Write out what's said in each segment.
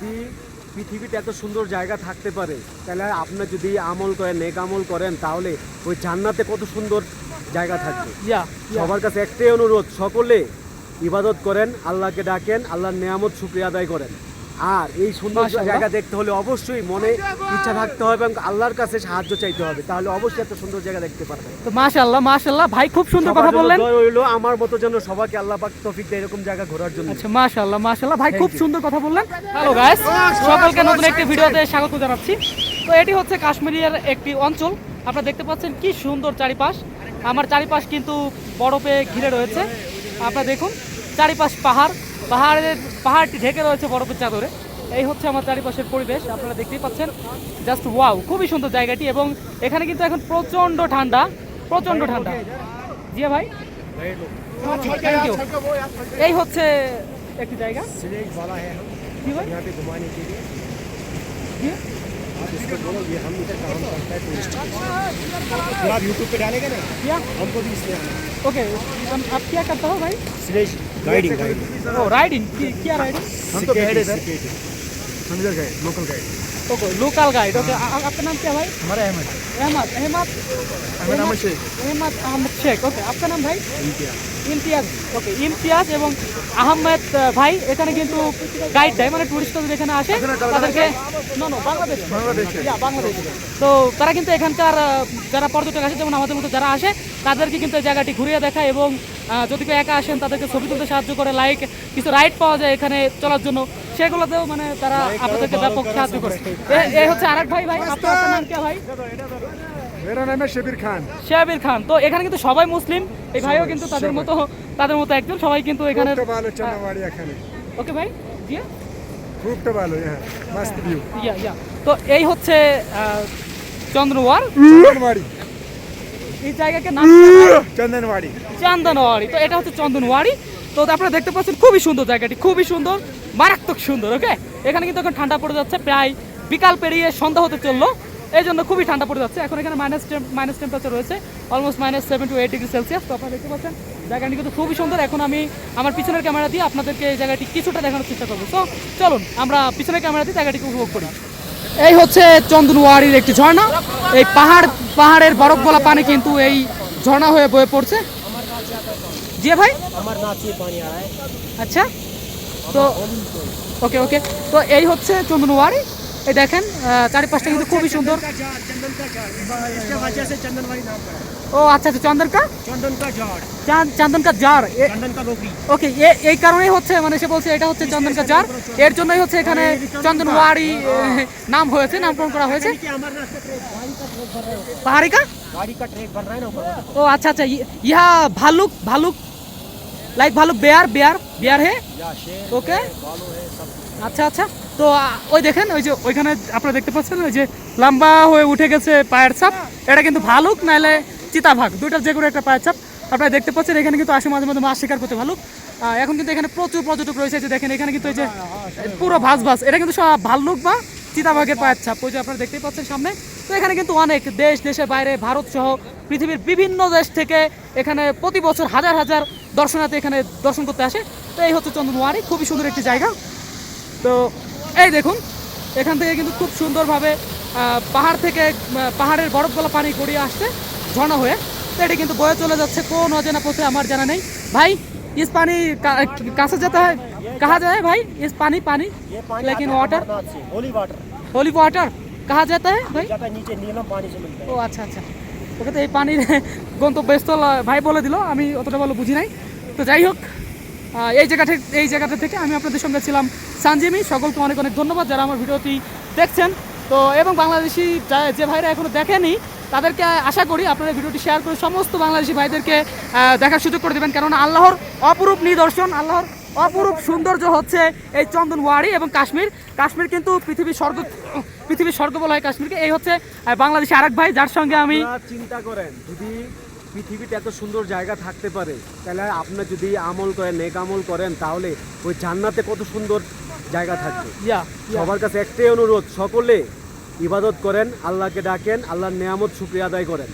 যদি পৃথিবীতে এত সুন্দর জায়গা থাকতে পারে তাহলে আপনি যদি আমল করেন নেক আমল করেন তাহলে ওই জান্নাতে কত সুন্দর জায়গা থাকবে। সবার কাছে একটাই অনুরোধ সকলে ইবাদত করেন আল্লাহকে ডাকেন আল্লাহর নিয়ামত শুক্রিয়া আদায় করেন। আর এই সুন্দর জায়গা দেখতে হলে অবশ্যই মনে ইচ্ছা থাকতে হবে এবং আল্লাহর কাছে সাহায্য চাইতে হবে। তাহলে অবশ্যই এত সুন্দর জায়গা দেখতে পারবেন। তো মাশাআল্লাহ মাশাআল্লাহ। ভাই খুব সুন্দর কথা বললেন। রইল আমার মতো যেন সবাইকে আল্লাহ পাক তৌফিক দেয় এরকম জায়গা ঘোরার জন্য। আচ্ছা মাশাআল্লাহ মাশাআল্লাহ। ভাই খুব সুন্দর কথা বললেন। হ্যালো গাইস সকলকে নতুন একটি ভিডিওতে স্বাগত জানাচ্ছি। তো এটি হচ্ছে কাশ্মীরের একটি অঞ্চল। আপনারা দেখতে পাচ্ছেন কি সুন্দর চারিপাশ। আমার চারিপাশ কিন্তু বরফে ঘিরে রয়েছে। আপনারা দেখুন চারিপাশ পাহাড়। পাহাড়ের পাহাড়টি ঢেকে রয়েছে বরফের চাদরে। এই হচ্ছে আমার চারিপাশের পরিবেশ আপনারা দেখতেই পাচ্ছেন। জাস্ট ওয়াও খুবই সুন্দর জায়গাটি এবং এখানে কিন্তু এখন প্রচণ্ড ঠান্ডা প্রচণ্ড ঠান্ডা। জিয়া ভাই? থ্যাংক ইউ এই হচ্ছে একটি জায়গা। ভাই? आप इसको बोलो ये हम इधर काम करता है टूरिस्ट आप यूट्यूब पे डालेंगे ना? क्या हमको भी इसलिए ओके हम आप क्या करते हो भाई? सुरेश गाइडिंग गाइडिंग ओ राइडिंग क्या राइडिंग हम तो गाइड है सर इधर गए local guide local guide okay আপনার নাম কি ভাই? আমার আহমদ। আহমদ আহমদ আমার নাম শেখ। আহমদ আহমদ শেখ ওকে আপনার নাম ভাই? ইমতিয়াজ। ওকে ইমতিয়াজ এবং আহমেদ ভাই এখানে কিন্তু গাইড দেয় মানে টুরিস্টরা এখানে আসে তাদেরকে বাংলাদেশ। বাংলাদেশ। তো তারা কিন্তু এখানকার যারা পর্যটক আসে যেমন আমাদের মতো যারা আসে তাদেরকে কিন্তু জায়গাটি ঘুরিয়ে দেখায় এবং যদি কেউ একা আসেন তাদেরকে ছবি তুলতে সাহায্য করে লাইক কিছু রাইড পাওয়া যায় এখানে চলার জন্য। সেগুলোতেও মানে তারা আপনাদেরকে ব্যাপক সাহায্য করে। এই হচ্ছে আর ভাই ভাই নাম কে ভাই? এই নাম চন্দনওয়াড়ি তো এটা হচ্ছে চন্দনওয়াড়ি তো আপনারা দেখতে পাচ্ছেন, খুবই সুন্দর জায়গাটি, খুবই সুন্দর, মারাত্মক সুন্দর ওকে এখানে কিন্তু এখন ঠান্ডা পড়ে যাচ্ছে, প্রায় বিকাল পেরিয়ে সন্ধ্যা হতে চলল। এই জন্য খুবই ঠান্ডা পড়ে যাচ্ছে। এখন এখানে মাইনাস মাইনাস টেম্পারেচার রয়েছে almost minus seven to eight degree Celsius তো আপনারা দেখতে পাচ্ছেন, জায়গাটি কিন্তু খুবই সুন্দর। এখন আমি আমার পিছনের ক্যামেরা দিয়ে আপনাদেরকে এই জায়গাটি কিছুটা দেখানোর চেষ্টা করব। তো চলুন, আমরা পিছনের ক্যামেরা দিয়ে জায়গাটিকে উপভোগ করি। এই হচ্ছে চন্দনওয়ারির একটি ঝর্ণা। এই পাহাড় পাহাড়ের বরফ গলা পানি কিন্তু এই ঝর্ণা হয়ে বয়ে পড়ছে। জি ভাই। আচ্ছা। তো ওকে ওকে। তো এই হচ্ছে চন্দনওয়ারি এই দেখেন চারিপাশটা কিন্তু খুবই সুন্দর। ও আচ্ছা আচ্ছা চন্দনকা চন্দনকা জার ওকে এই কারণেই হচ্ছে মানে সে বলছে এটা হচ্ছে চন্দনকা জার এর জন্যই হচ্ছে এখানে চন্দনওয়ারি নাম হয়েছে নামকরণ করা হয়েছে। পাহাড়িকা ও আচ্ছা আচ্ছা ইহা ভালুক ভালুক লাইক ভালো বেয়ার বেয়ার বেয়ার হে? ওকে? আচ্ছা আচ্ছা। তো ওই দেখেন ওই যে ওইখানে আপনারা দেখতে পাচ্ছেন ওই যে লম্বা হয়ে উঠে গেছে পায়ের ছাপ। এটা কিন্তু ভালুক নাহলে চিতাভাগ। দুইটা যে কোনো একটা পায়ের ছাপ। আপনারা দেখতে পাচ্ছেন এখানে কিন্তু আসে মাঝে মাঝে মাছ শিকার করতে ভালুক। এখন কিন্তু এখানে প্রচুর পর্যটক রয়েছে যে দেখেন এখানে কিন্তু ওই যে পুরো ভাস ভাস। এটা কিন্তু সব ভাল্লুক বা চিতাভাগের পায়ের ছাপ। ওই যে আপনারা দেখতেই পাচ্ছেন সামনে। তো এখানে কিন্তু অনেক দেশ দেশের বাইরে ভারত সহ পৃথিবীর বিভিন্ন দেশ থেকে এখানে প্রতি বছর হাজার হাজার দর্শনার্থী এখানে দর্শন করতে আসে তো এই হচ্ছে চন্দনওয়ারি খুবই সুন্দর একটি জায়গা তো এই দেখুন এখান থেকে কিন্তু খুব সুন্দরভাবে আহ, পাহাড় থেকে আহ, পাহাড়ের বরফ গলা পানি গড়িয়ে আসছে ঝর্ণা হয়ে তো এটি কিন্তু বয়ে চলে যাচ্ছে কোন অজানা পথে আমার জানা নেই ভাই ইস পানি কা- কাছে যেতে হয় কাহা যায় ভাই ইস পানি পানি ये पानी लेकिन आता है वाटर अमरनाथ से होली वाटर होली वाटर कहा जाता है भाई जाता है नीचे नीलम पानी से मिलता है ও আচ্ছা আচ্ছা ওকে তো এই পানির গন্তব্যস্থল আহ, ভাই বলে দিল আমি অতটা ভালো বুঝি নাই তো যাই হোক আহ, এই জায়গাটা এই জায়গাটা থেকে আমি আপনাদের সঙ্গে ছিলাম সানজিমি সকলকে অনেক অনেক ধন্যবাদ যারা আমার ভিডিওটি দেখছেন তো এবং বাংলাদেশি যা- যে ভাইরা এখনো দেখেনি তাদেরকে আশা করি আপনারা ভিডিওটি শেয়ার করে সমস্ত বাংলাদেশি ভাইদেরকে আহ, দেখার সুযোগ করে দেবেন কারণ আল্লাহর অপরূপ নিদর্শন আল্লাহর অপরূপ সৌন্দর্য হচ্ছে এই চন্দনওয়ারি এবং কাশ্মীর। কাশ্মীর কিন্তু পৃথিবীর স্বর্গ পৃথিবীর স্বর্গ বলা হয় কাশ্মীরকে। এই হচ্ছে বাংলাদেশি আরেক ভাই যার সঙ্গে আমি চিন্তা করেন যদি পৃথিবীতে এত সুন্দর জায়গা থাকতে পারে তাহলে আপনি যদি আমল করেন নেক আমল করেন তাহলে ওই জান্নাতে কত সুন্দর জায়গা থাকবে। সবার কাছে একটাই অনুরোধ সকলে ইবাদত করেন আল্লাহকে ডাকেন আল্লাহর নিয়ামত শুক্রিয়া আদায় করেন।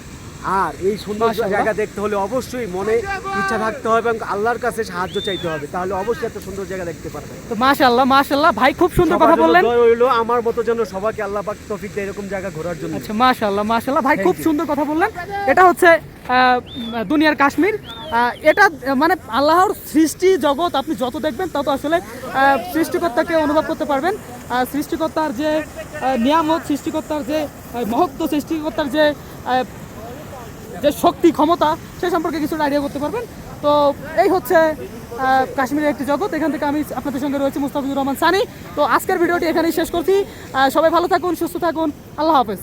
আর এই সুন্দর জায়গা দেখতে হলে অবশ্যই মনে ইচ্ছা থাকতে হবে এবং আল্লাহর কাছে সাহায্য চাইতে হবে। তাহলে অবশ্যই এত সুন্দর জায়গা দেখতে পারবেন। তো মাশাল্লাহ মাশাল্লাহ ভাই খুব সুন্দর কথা বললেন। রইল আমার মতো যেন সবাইকে আল্লাহ পাক তৌফিক দেয় এরকম জায়গা ঘোরার জন্য। আচ্ছা মাশাল্লাহ মাশাল্লাহ ভাই খুব সুন্দর কথা বললেন। এটা হচ্ছে দুনিয়ার কাশ্মীর। এটা মানে আল্লাহর সৃষ্টি জগৎ আপনি যত দেখবেন তত আসলে আহ, সৃষ্টিকর্তাকে অনুভব করতে পারবেন। সৃষ্টিকর্তার যে নিয়ামত সৃষ্টিকর্তার যে মহত্ব সৃষ্টিকর্তার যে যে শক্তি, ক্ষমতা, সে সম্পর্কে কিছু আইডিয়া করতে পারবেন। তো এই হচ্ছে কাশ্মীরের একটি জগৎ। এখান থেকে আমি আপনাদের সঙ্গে রয়েছে মুস্তাফিজুর রহমান সানি। তো আজকের ভিডিওটি এখানেই শেষ করছি। সবাই ভালো থাকুন, সুস্থ থাকুন। আল্লাহ হাফেজ।